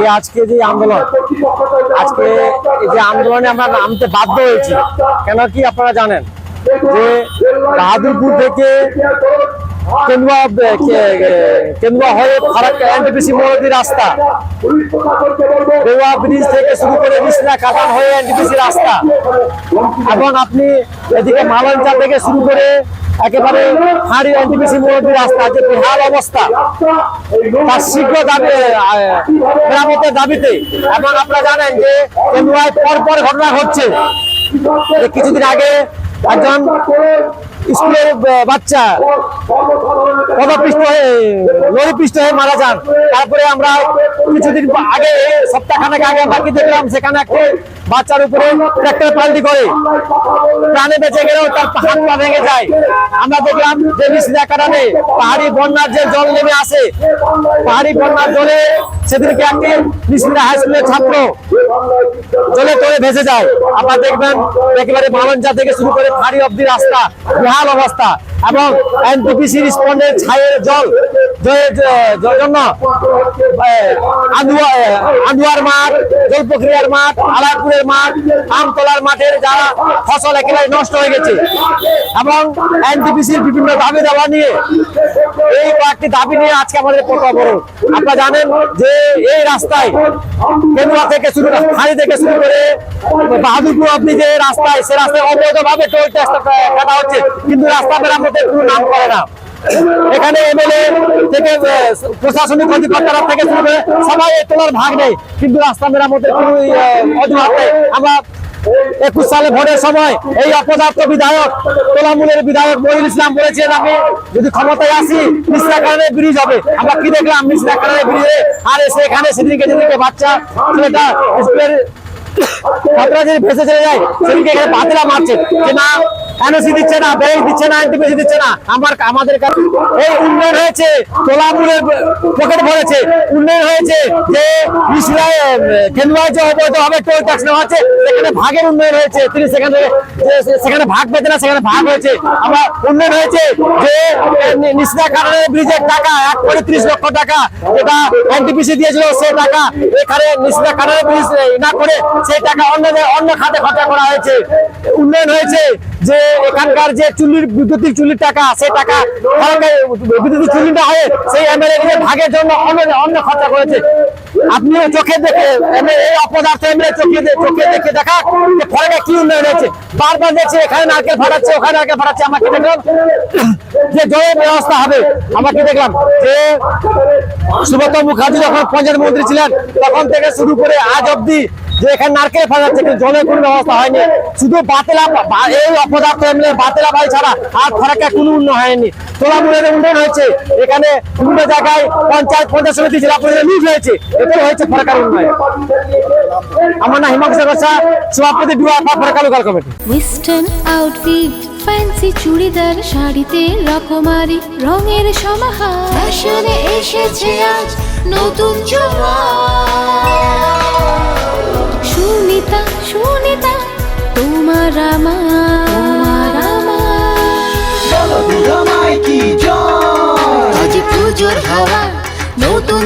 এই আজকে যে আন্দোলন, আজকে যে আন্দোলনে আমরা নামতে বাধ্য হয়েছি, কেন কি আপনারা জানেন? যে বাহাদুরপুর থেকে কেন্দুয়া কেন্দুয়া হয়ে ফারাক্কা এনটিপিসি মোড়ি রাস্তা ব্রিজ থেকে শুরু করে বিছনা কাটান হয়ে এনটিপিসি রাস্তা। এখন আপনি এদিকে মালঞ্চা থেকে শুরু করে একেবারে হাড়ি এনটিপিসি মুরব্বী রাস্তা, যে বেহাল অবস্থা, তার শীঘ্র দাবি মেরামতের দাবিতে। এবং আপনারা জানেন যে কেন্দুয়ায় পরপর পর ঘটনা ঘটছে। কিছুদিন আগে একজন স্কুলের বাচ্চা পদপৃষ্ট হয়ে, লরিপৃষ্ট হয়ে মারা যান। তারপরে আমরা কিছুদিন আগে, সপ্তাহখানেক আগে বাকি দেখলাম, সেখানে একটা বাচ্চার উপরে ট্রাক্টর পাল্টি করে। প্রাণে বেঁচে গেলেও তার হাত পা ভেঙে যায়। আমরা দেখলাম যে মিসিদা কারণে পাহাড়ি বন্যার যে জল নেমে আসে, পাহাড়ি বন্যার জলে সেদিনকে একটি মিসিদা হাই স্কুলের ছাত্র জলে তলে ভেসে যায়। আপনারা দেখবেন, একেবারে বালঞ্চা থেকে শুরু করে ফাড়ি অব্দি রাস্তা, বেহাল অবস্থা। এবং এনটিপিসি রিসপন্ডের ছায়ের জল। জন্য আন্দুয়ার মাঠ জলপক্রিয়ার মাঠ আলারপুরের মাঠ, আমতলার মাঠের যারা ফসল একেবারে নষ্ট হয়ে গেছে। এবং এনটিপিসির বিভিন্ন দাবি দাবা নিয়ে এই কয়েকটি দাবি নিয়ে আজকে আমাদের অবরোধ। আপনারা জানেন যে এই রাস্তায় কেন্দ্রা থেকে শুরু খালি থেকে শুরু করে বাহাদুরপুর অব্দি যে রাস্তায়, সে রাস্তায় অবৈধভাবে টোল ট্যাক্স কাটা হচ্ছে। কিন্তু রাস্তা মেরামতের কোনো নাম করে না। এখানে এমএলএ থেকে প্রশাসনিক অধিকর্তারা থেকে শুরু সবাই তোলার ভাগ নেই। কিন্তু রাস্তা মেরামতের কোনো অজুহাত নেই। আমরা একুশ সালে ভোটের সময় এই অপদার্থ বিধায়ক, তোলামূলের বিধায়ক মহিল ইসলাম বলেছেন আমি যদি ক্ষমতায় আসি মিশ্রা কারণে ব্রিজ হবে আমরা কি দেখলাম? মিশ্রা কারণে ব্রিজে আর এসে এখানে সেদিনকে যেদিনকে বাচ্চা, ছেলেটা স্কুলের ছাত্ররা যদি ভেসে চলে যায়, সেদিনকে এখানে বাতিলা মারছে। যে না এনওসি দিচ্ছে না ব্যাংক দিচ্ছে না এনটিপিসি দিচ্ছে না। আমার, আমাদের কাছে এই উন্নয়ন হয়েছে, তোলামূলের পকেট ভরেছে। উন্নয়ন হয়েছে যে মিশিলায় কেন্দ্রায় যে অবৈধভাবে টোল ট্যাক্স নেওয়া হচ্ছে, সেখানে ভাগের উন্নয়ন হয়েছে। তিনি সেখানে সেখানে ভাগ পেতে না, সেখানে ভাগ হয়েছে। আমরা উন্নয়ন হয়েছে যে নিশিদা কারণে ব্রিজের টাকা, এক কোটি ত্রিশ লক্ষ টাকা যেটা এনটিপিসি দিয়েছিল, সেই টাকা এখানে নিশিদা কারণে ব্রিজ না করে সেই টাকা অন্য অন্য খাতে খরচা করা হয়েছে। উন্নয়ন হয়েছে যে ওখানকার যে চুল্লির বিদ্যুতিক চুল্লির টাকা সেই টাকা বিদ্যুতিক চুল্লিটা হয়ে, সেই এমএলএ ভাগের জন্য অন্য অন্য খরচা করেছে। আপনিও চোখে দেখে অপদার্থ এমএলএ চোখে চোখে দেখে দেখা কি উন্নয়ন হয়েছে? বারবার দেখছি এখানে নারকেল ফাটাচ্ছে, ওখানে নারকেল ফাটাচ্ছে আমরা কি দেখলাম যে ব্যবস্থা হবে। আমরা কি দেখলাম যে সুব্রত মুখার্জি যখন পঞ্চায়েত মন্ত্রী ছিলেন, তখন থেকে শুরু করে আজ অব্দি যে এখানে নারকেল ফাটাচ্ছে, কিন্তু জলের কোনো ব্যবস্থা হয়নি। শুধু বাতেলা এই অপদার্থ এমনি বাতেলা বাড়ি ছাড়া আর ফারাক্কা কোনো উন্নয়ন হয়নি। তোলামুলের উন্নয়ন হয়েছে। এখানে বিভিন্ন জায়গায় পঞ্চায়েত পঞ্চায়েত সমিতি জেলা হয়েছে। হয়েছে ফারাক্কার উন্নয়ন। আমার নাম হিমাংশু গোসা সভাপতি Farakka local committee western outfit fancy churidar শাড়িতে রকমারি রঙের সমাহার। ফ্যাশনে এসেছে আজ নতুন সুনিতা সুনিতা